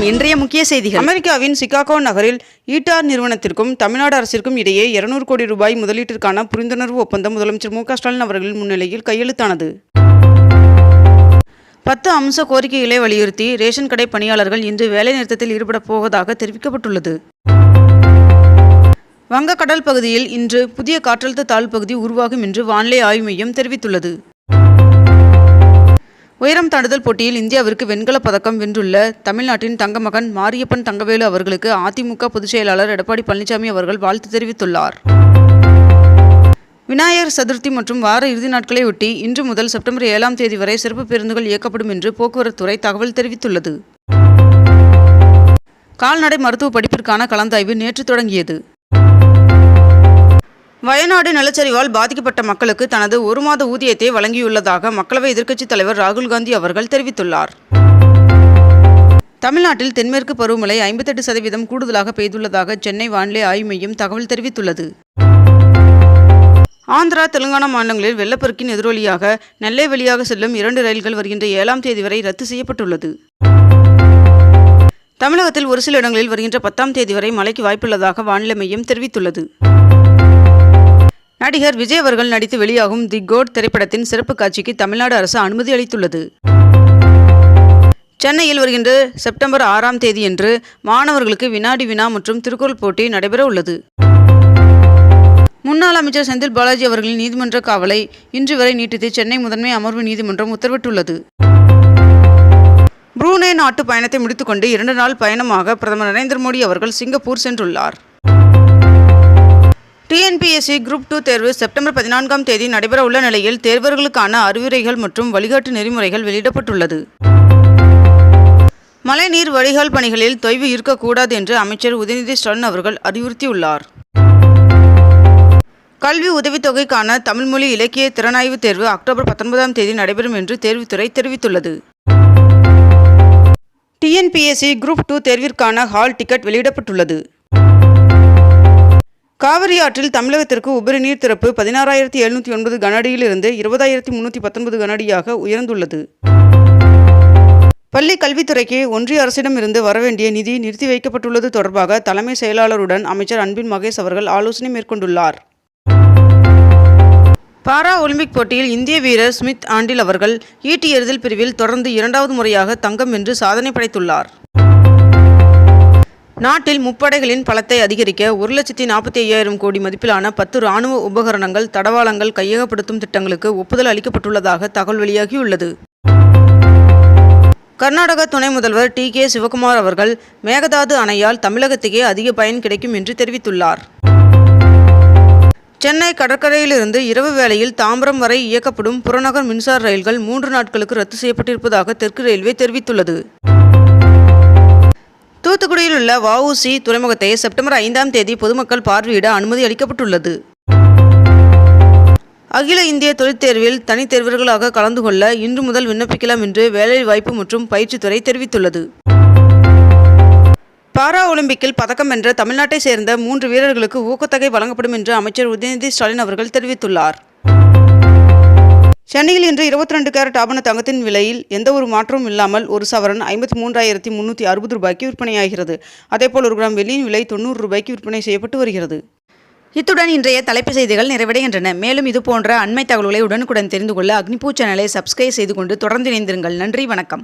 வணக்கம் இன்றைய முக்கிய செய்திகள். அமெரிக்காவின் சிகாகோ நகரில் ஈட்டார் நிறுவனத்திற்கும் தமிழ்நாடு அரசிற்கும் இடையே 200 கோடி ரூபாய் முதலீட்டிற்கான புரிந்துணர்வு ஒப்பந்தம் முதலமைச்சர் மு க ஸ்டாலின் அவர்களின் முன்னிலையில் கையெழுத்தானது. பத்து அம்ச கோரிக்கைகளை வலியுறுத்தி ரேஷன் கடை பணியாளர்கள் இன்று வேலைநிறுத்தத்தில் ஈடுபடப் போவதாக தெரிவிக்கப்பட்டுள்ளது. வங்கக்கடல் பகுதியில் இன்று புதிய காற்றழுத்த தாழ்வு பகுதி உருவாகும் என்று வானிலை ஆய்வு மையம் தெரிவித்துள்ளது. உயரம் தாண்டுதல் போட்டியில் இந்தியாவிற்கு வெண்கலப் பதக்கம் வென்றுள்ள தமிழ்நாட்டின் தங்கமகன் மாரியப்பன் தங்கவேலு அவர்களுக்கு அதிமுக பொதுச் செயலாளர் எடப்பாடி பழனிசாமி அவர்கள் வாழ்த்து தெரிவித்துள்ளார். விநாயகர் சதுர்த்தி மற்றும் வார இறுதி நாட்களை ஒட்டி இன்று முதல் செப்டம்பர் ஏழாம் தேதி வரை சிறப்பு பேருந்துகள் இயக்கப்படும் என்று போக்குவரத்துறை தகவல் தெரிவித்துள்ளது. கால்நடை மருத்துவ படிப்பிற்கான கலந்தாய்வு நேற்று தொடங்கியது. வயநாடு நிலச்சரிவால் பாதிக்கப்பட்ட மக்களுக்கு தனது ஒரு மாத ஊதியத்தை வழங்கியுள்ளதாக மக்களவை எதிர்க்கட்சித் தலைவர் ராகுல் காந்தி அவர்கள் தெரிவித்துள்ளார். தமிழ்நாட்டில் தென்மேற்கு பருவமழை ஐம்பத்தெட்டு சதவீதம் கூடுதலாக பெய்துள்ளதாக சென்னை வானிலை ஆய்வு மையம் தகவல் தெரிவித்துள்ளது. ஆந்திரா தெலுங்கானா மாநிலங்களில் வெள்ளப்பெருக்கின் எதிரொலியாக நெல்லை வழியாக செல்லும் இரண்டு ரயில்கள் வருகின்ற ஏழாம் தேதி வரை ரத்து செய்யப்பட்டுள்ளது. தமிழகத்தில் ஒரு சில இடங்களில் வருகின்ற பத்தாம் தேதி வரை மழைக்கு வாய்ப்புள்ளதாக வானிலை மையம் தெரிவித்துள்ளது. நடிகர் விஜய் அவர்கள் நடித்து வெளியாகும் தி கோட் திரைப்படத்தின் சிறப்பு காட்சிக்கு தமிழ்நாடு அரசு அனுமதி அளித்துள்ளது. சென்னையில் வருகின்ற செப்டம்பர் ஆறாம் தேதியன்று மாணவர்களுக்கு வினாடி வினா மற்றும் திருக்குறள் போட்டி நடைபெற உள்ளது. முன்னாள் அமைச்சர் செந்தில் பாலாஜி அவர்களின் நீதிமன்ற காவலை இன்று வரை நீட்டித்து சென்னை முதன்மை அமர்வு நீதிமன்றம் உத்தரவிட்டுள்ளது. புரூனே நாட்டு பயணத்தை முடித்துக்கொண்டு இரண்டு நாள் பயணமாக பிரதமர் நரேந்திர மோடி அவர்கள் சிங்கப்பூர் சென்றுள்ளார். டிஎன்பிஎஸ்சி குரூப் டூ தேர்வு செப்டம்பர் பதினான்காம் தேதி நடைபெற உள்ள நிலையில் தேர்வர்களுக்கான அறிவுரைகள் மற்றும் வழிகாட்டு நெறிமுறைகள் வெளியிடப்பட்டுள்ளது. மழைநீர் வடிகால் பணிகளில் தொய்வு இருக்கக்கூடாது என்று அமைச்சர் உதயநிதி ஸ்டாலின் அவர்கள் அறிவுறுத்தியுள்ளார். கல்வி உதவித்தொகைக்கான தமிழ்மொழி இலக்கிய திறனாய்வு தேர்வு அக்டோபர் பத்தொன்பதாம் தேதி நடைபெறும் என்று தேர்வுத்துறை தெரிவித்துள்ளது. டிஎன்பிஎஸ்சி குரூப் டூ தேர்விற்கான ஹால் டிக்கெட் வெளியிடப்பட்டுள்ளது. காவிரி ஆற்றில் தமிழகத்திற்கு உபரி நீர் திறப்பு பதினாறாயிரத்தி எழுநூற்றி ஒன்பது கனஅடியிலிருந்து இருபதாயிரத்தி முன்னூற்றி பத்தொன்பது கனஅடியாக உயர்ந்துள்ளது. பள்ளி கல்வித்துறைக்கு ஒன்றிய அரசிடமிருந்து வரவேண்டிய நிதி நிறுத்தி வைக்கப்பட்டுள்ளது தொடர்பாக தலைமை செயலாளருடன் அமைச்சர் அன்பின் மகேஷ் அவர்கள் ஆலோசனை மேற்கொண்டுள்ளார். பாரா ஒலிம்பிக் போட்டியில் இந்திய வீரர் ஸ்மித் ஆண்டில் அவர்கள் ஈட்டி எறிதல் பிரிவில் தொடர்ந்து இரண்டாவது முறையாக தங்கம் வென்று சாதனை படைத்துள்ளார். நாட்டில் முப்படைகளின் பலத்தை அதிகரிக்க ஒரு லட்சத்தி நாற்பத்தி ஐயாயிரம் கோடி மதிப்பிலான பத்து இராணுவ உபகரணங்கள் தடவாளங்கள் கையகப்படுத்தும் திட்டங்களுக்கு ஒப்புதல் அளிக்கப்பட்டுள்ளதாக தகவல் வெளியாகியுள்ளது. கர்நாடக துணை முதல்வர் டி. கே. சிவகுமார் அவர்கள் மேகதாது அணையால் தமிழகத்துக்கே அதிக பயன் கிடைக்கும் என்று தெரிவித்துள்ளார். சென்னை கடற்கரையிலிருந்து இரவு வேளையில் தாம்பரம் வரை இயக்கப்படும் புறநகர் மின்சார ரயில்கள் மூன்று நாட்களுக்கு ரத்து செய்யப்பட்டிருப்பதாக தெற்கு ரயில்வே தெரிவித்துள்ளது. தூத்துக்குடியில் உள்ள வஉசி துறைமுகத்தை செப்டம்பர் ஐந்தாம் தேதி பொதுமக்கள் பார்வையிட அனுமதி அளிக்கப்பட்டுள்ளது. அகில இந்திய தொழிற்தேர்வில் தனித்தேர்வர்களாக கலந்து கொள்ள இன்று முதல் விண்ணப்பிக்கலாம் என்று வேலைவாய்ப்பு மற்றும் பயிற்சித்துறை தெரிவித்துள்ளது. பாரா ஒலிம்பிக்கில் பதக்கம் வென்ற தமிழ்நாட்டை சேர்ந்த மூன்று வீரர்களுக்கு ஊக்கத்தொகை வழங்கப்படும் என்று அமைச்சர் உதயநிதி ஸ்டாலின் அவர்கள் தெரிவித்துள்ளார். சென்னையில் இன்று இருபத்தி ரெண்டு கேரட் ஆபண தங்கத்தின் விலையில் எந்த ஒரு மாற்றமும் இல்லாமல் ஒரு சவரன் ஐம்பத்தி மூன்றாயிரத்தி முன்னூற்றி அறுபது ரூபாய்க்கு விற்பனையாகிறது. அதேபோல் ஒரு கிராம் வெள்ளியின் விலை தொண்ணூறு ரூபாய்க்கு விற்பனை செய்யப்பட்டு வருகிறது. இத்துடன் இன்றைய தலைப்பு செய்திகள் நிறைவடைகின்றன. மேலும் இது போன்ற அண்மை தகவல்களை உடனுக்குடன் தெரிந்து கொள்ள அக்னிபூ சேனலை சப்ஸ்கிரைப் செய்து கொண்டு தொடர்ந்து இணைந்திருங்கள். நன்றி வணக்கம்.